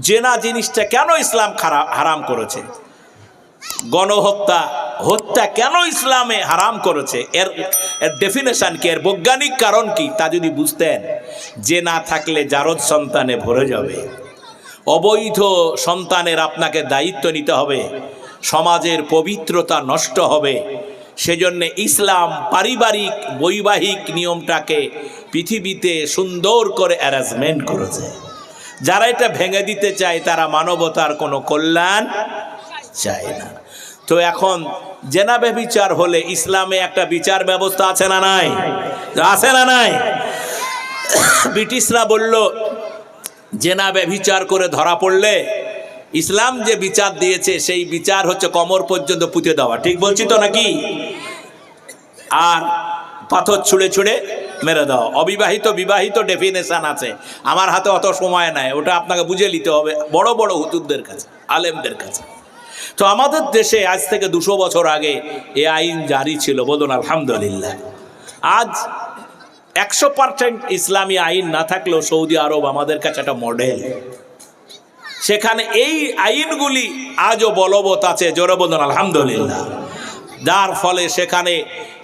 জেনা জিনিসটা কেন ইসলাম হারাম করেছে? গণহত্যা, হত্যা কেন ইসলামে হারাম করেছে? এর এর ডেফিনেশন কি? এর বৈজ্ঞানিক কারণ কি? তা যদি বুঝতেন। যে না থাকলে জারদ সন্তানে ভরে যাবে। অবৈধ সন্তানের আপনাকে দায়িত্ব নিতে হবে। সমাজের পবিত্রতা নষ্ট হবে। সেজন্য ইসলাম পারিবারিক, বৈবাহিক নিয়মটাকে পৃথিবীতে সুন্দর করে অ্যারেঞ্জমেন্ট করেছে। যারা এটা ভেঙে দিতে চায়, তারা মানবতার কোনো কল্যাণ চায় না। তো এখন জেনাবে বিচার হলে ইসলামে একটা বিচার ব্যবস্থা আছে না নাই? আছে না নাই? ব্রিটিশরা বলল, জেনা ব্যভিচার করে ধরা পড়লে ইসলাম যে বিচার দিয়েছে, সেই বিচার হচ্ছে কমর পর্যন্ত পুঁতে দেওয়া। ঠিক বলছি তো নাকি? আর পাথর ছুঁড়ে ছুঁড়ে মেরে দাও। অবিবাহিত, বিবাহিত ডেফিনেশন আছে। আমার হাতে অত সময় নাই, ওটা আপনাকে বুঝে নিতে হবে বড় বড় হুতুরদের কাছে, আলেমদের কাছে। তো আমাদের দেশে আজ থেকে দুশো বছর আগে এ আইন জারি ছিল, বলুন আলহামদুলিল্লাহ। আজ একশো পার্সেন্ট ইসলামী আইন না থাকলেও সৌদি আরব আমাদের কাছে একটা মডেল সেখানে এই আইনগুলি আজও বলবৎ আছে, জোরে বলুন আলহামদুলিল্লাহ। যার ফলে সেখানে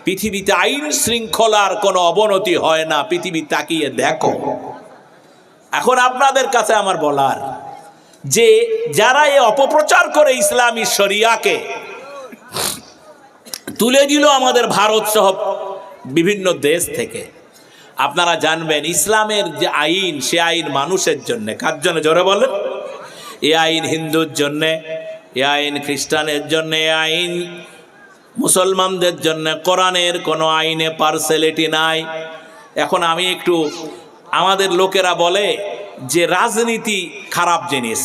পৃথিবীতে আইন শৃঙ্খলার কোনো অবনতি হয় না, পৃথিবী তাকিয়ে দেখো। এখন আপনাদের কাছে আমার বলার, যে যারা এ অপপ্রচার করে ইসলামী শরিয়াকে, তুলে দিল আমাদের ভারত সহ বিভিন্ন দেশ থেকে। আপনারা জানবেন, ইসলামের যে আইন, সে আইন মানুষের জন্য। কার জন্য? জোরে বলেন। এ আইন হিন্দুর জন্যে, এ আইন খ্রিস্টানের জন্য, এ আইন মুসলমানদের জন্য কোরআনের কোনো আইনে পার্সেলিটি নাই। এখন আমি একটু আমাদের লোকেরা বলে যে রাজনীতি খারাপ জিনিস।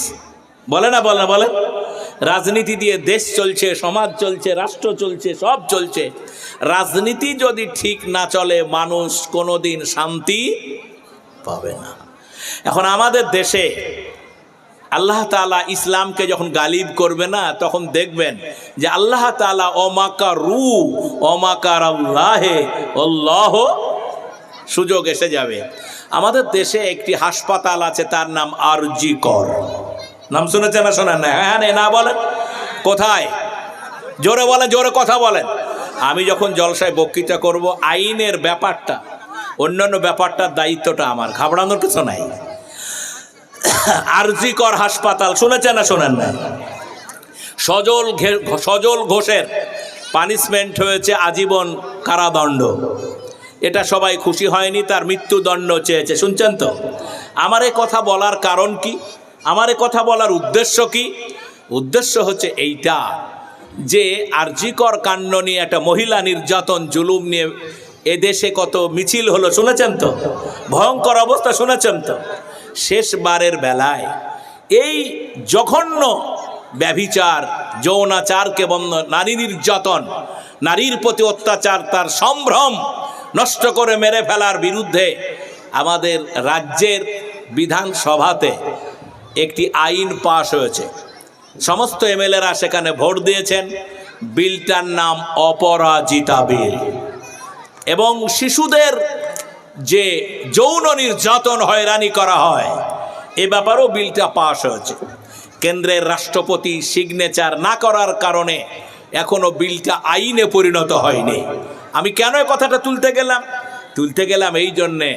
বলে না বলে না, বলে? রাজনীতি দিয়ে দেশ চলছে, সমাজ চলছে, রাষ্ট্র চলছে, সব চলছে। রাজনীতি যদি ঠিক না চলে, মানুষ কোনোদিন শান্তি পাবে না। এখন আমাদের দেশে আল্লাহ তালা ইসলামকে যখন গালিব করবে না, তখন দেখবেন যে আল্লাহ তালা অমাকা রু অমাকার আল্লাহে অল্লাহ সুযোগ এসে যাবে। আমাদের দেশে একটি হাসপাতাল আছে, তার নাম আরজি কর। নাম শুনেছেন না শোনেন না? হ্যাঁ না বলেন। কোথায়? জোরে বলেন, জোরে কথা বলেন। আমি যখন জলসায় বক্তৃতা করব, আইনের ব্যাপারটা, অন্যান্য ব্যাপারটার দায়িত্বটা আমার। ঘাবড়ানোর কিছু নাই। আরজিকর হাসপাতাল। শুনেছেন না শোনেন না? সজল সজল ঘোষের পানিশমেন্ট হয়েছে আজীবন কারাদণ্ড। এটা সবাই খুশি হয়নি, তার মৃত্যুদণ্ড চেয়েছে। শুনছেন তো? আমার এ কথা বলার কারণ কি? আমার এ কথা বলার উদ্দেশ্য কি? উদ্দেশ্য হচ্ছে এইটা যে আরজিকর কাণ্ড নিয়ে একটা মহিলা নির্যাতন, জুলুম নিয়ে এদেশে কত মিছিল হলো, শুনেছেন তো? ভয়ঙ্কর অবস্থা, শুনেছেন তো? শেষবারের বেলায় এই জঘন্য ব্যভিচার, যৌনাচারকে বন্ধ, নারী নির্যাতন, নারীর প্রতি অত্যাচার, তার সম্ভ্রম নষ্ট করে মেরে ফেলার বিরুদ্ধে আমাদের রাজ্যের বিধানসভাতে একটি আইন পাশ হয়েছে। সমস্ত এমএলএরা সেখানে ভোট দিয়েছেন। বিলটার নাম অপরাজিতা বিল। এবং শিশুদের যে যৌন নির্যাতন হয়রানি করা হয়, এ ব্যাপারেও বিলটা পাশ হয়েছে। কেন্দ্রের রাষ্ট্রপতি সিগনেচার না করার কারণে এখনও বিলটা আইনে পরিণত হয়নি। আমি কেন কথাটা তুলতে গেলাম? তুলতে গেলাম এই জন্যে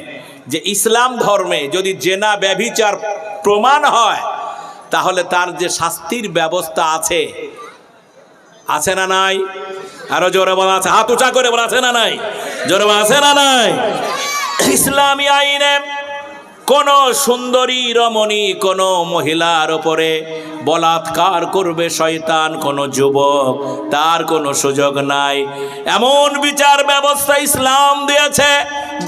যে ইসলাম ধর্মে যদি জেনা ব্যভিচার প্রমাণ হয়, তাহলে তার যে শাস্তির ব্যবস্থা আছে আছে না নাই? আরও জোরে বলা আছে, হাত উঁচা করে বলা আছে না নাই? জোরে বলা আছে না নাই? ইসলামী আইনে কোন সুন্দরী রমণী, কোন মহিলার ওপরে বলাৎকার করবে শয়তান, কোন যুবক, তার কোনো সুযোগ নাই। এমন বিচার ব্যবস্থা ইসলাম দিয়েছে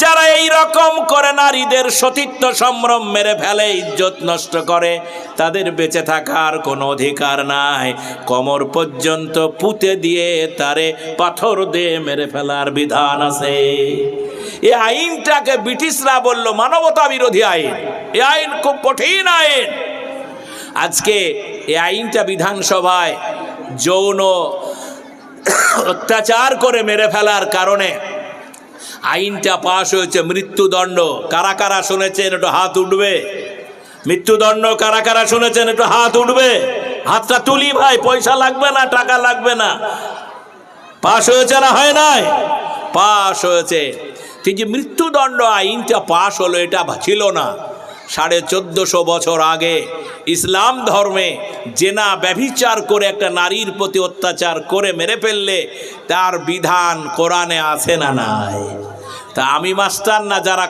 যারা এই রকম করে নারীদের সতীত্ব সম্ভ্রম মেরে ফেলে, ইজ্জত নষ্ট করে, তাদের বেঁচে থাকার কোনো অধিকার নাই। কমর পর্যন্ত পুঁতে দিয়ে তারে পাথর দিয়ে মেরে ফেলার বিধান আছে। এই আইনটাকে ব্রিটিশরা বলল মানবতা বিরোধী আইন। এ আইন খুব কঠিন আইন। আজকে এই আইনটা বিধানসভায় যৌন অত্যাচার করে মেরে ফেলার কারণে আইনটা পাশ হয়েছে, মৃত্যুদণ্ড। কারা কারা শুনেছেন একটু হাত উঠবে? মৃত্যুদণ্ড কারা কারা শুনেছেন একটু হাত উঠবে? হাতটা তুলি ভাই, পয়সা লাগবে না, টাকা লাগবে না। পাশ হয়েছে না হয় নাই? পাশ হয়েছে। ঠিক যে মৃত্যুদণ্ড আইনটা পাশ হলো, এটা ছিল না। সাড়ে চোদ্দশো বছর আগে ইসলাম ধর্মে জেনা ব্যভিচার করে একটা নারীর প্রতি অত্যাচার করে মেরে ফেললে তার বিধান কোরআনে আছে না নাই? তা আমি মাস্টার না যারা